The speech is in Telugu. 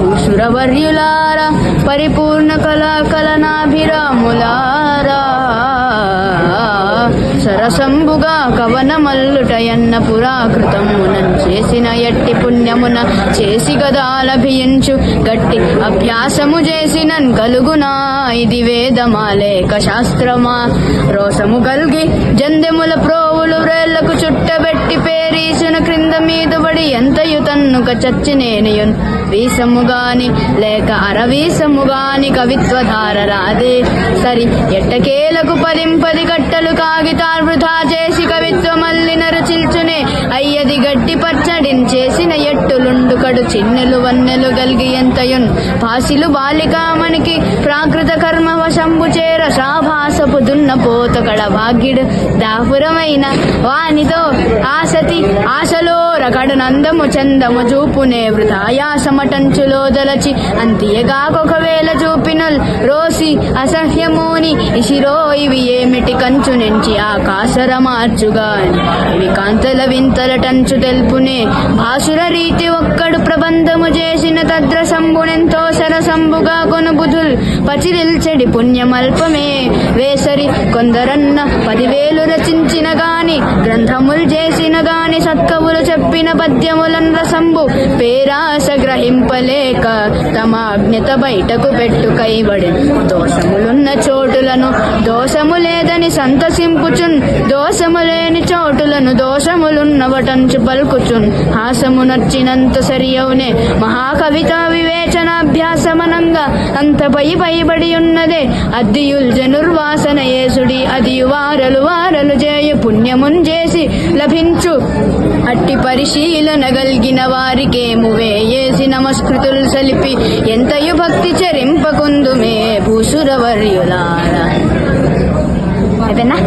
భూసురవర్యులారా పరిపూర్ణ కళా కలనాభిరాములారా సరసంబుగా కవన మల్లుటయన్న పురాకృతమునం చేసిన ఎట్టి పుణ్యమున చేసి గదాలభియించు గట్టి అభ్యాసము చేసినన్ కలుగునా ఇది వేదమాలేక శాస్త్రమా? రోసము గల్గి జందెముల ప్రోవులు వ్రేళ్ళకు చుట్టబెట్టి పేరీసిన క్రింద మీద పడి ఎంతయు తన్నుక చచ్చినేనియున్? వీసముగాని లేక అరవీసముగాని కవిత్వధార రాదే. సరి ఎట్టకేలకు పదింపది కట్టలు కాగితాలు వృధా చేసి కవిత్వ మల్లినరు చిల్చునే. అయ్యది గట్టి పచ్చడిన్ చేసిన ఎట్టులుండు కడు చిన్నెలు వన్నెలు గల్గి ఎంతయున్. పాసిలు బాలికామణికి ప్రాకృత కర్మ వశంబు చేర. శాభాసపు దున్న పోతకడ భాగ్యుడు దాపురమైన వానితో ఆసతి ఆశ కడనందము చందము చూపునే వృధాయాసమటంచులో దలచి అంతియగాకొకవేళ చూపినల్ రోసి అసహ్యమోని ఇషిరో ఇవి ఏమిటి కంచు నుంచి ఆకాశర మార్చుగాని ఇవి కాంతల వింతల టంచు తెలుపునే భాసుర రీతి ఒక్కడు ప్రబంధము చేసిన తద్రసంబునెంతో సరసంబుగా కొను బుధుల్ పచిరిల్చెడి పుణ్యమల్పమే వేసరి కొందరన్న పదివేలు రచించిన గాని గ్రంథములు చేసి గాని సత్కవులు చెప్పిన పద్యములన్ రసంబు పేరాస గ్రహింపలేక తమ అజ్ఞత బయటకు పెట్టు కైబడి దోషములున్న చోటులను దోషము లేదని సంతసింపుచున్ దోషము లేని చోటులను దోషములున్నవటంచు పలుకుచున్. హాసము నచ్చినంత సరియవునే మహాకవిత వివేచనాభ్యాసమనంగా అంత పై పైబడి ఉన్నదే. అద్దియుల్ జనుర్వాసన యేసుడి అదియు వారలు వారలు చేయు పుణ్యమున్ చేసి లభించు అట్టి పరిశీలన కలిగిన వారికేము వేయేసి నమస్కృతులు సలిపి ఎంతయు భక్తి చరింపకుందుమే భూసురవర్యులారా అయిపోయిందా